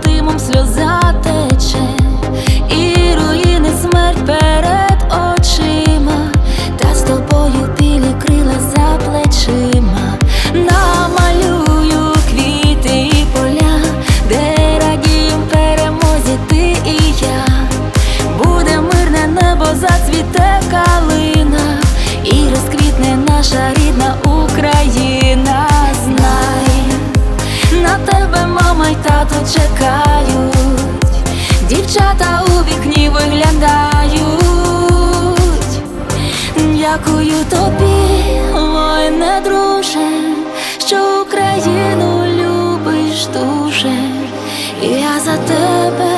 побратимом сльоза тече, і руїни смерть перед очима, та з тобою білі крила за плечима, чекають, дівчата у вікні виглядають. Дякую тобі, воїне друже, що Україну любиш дуже, я за тебе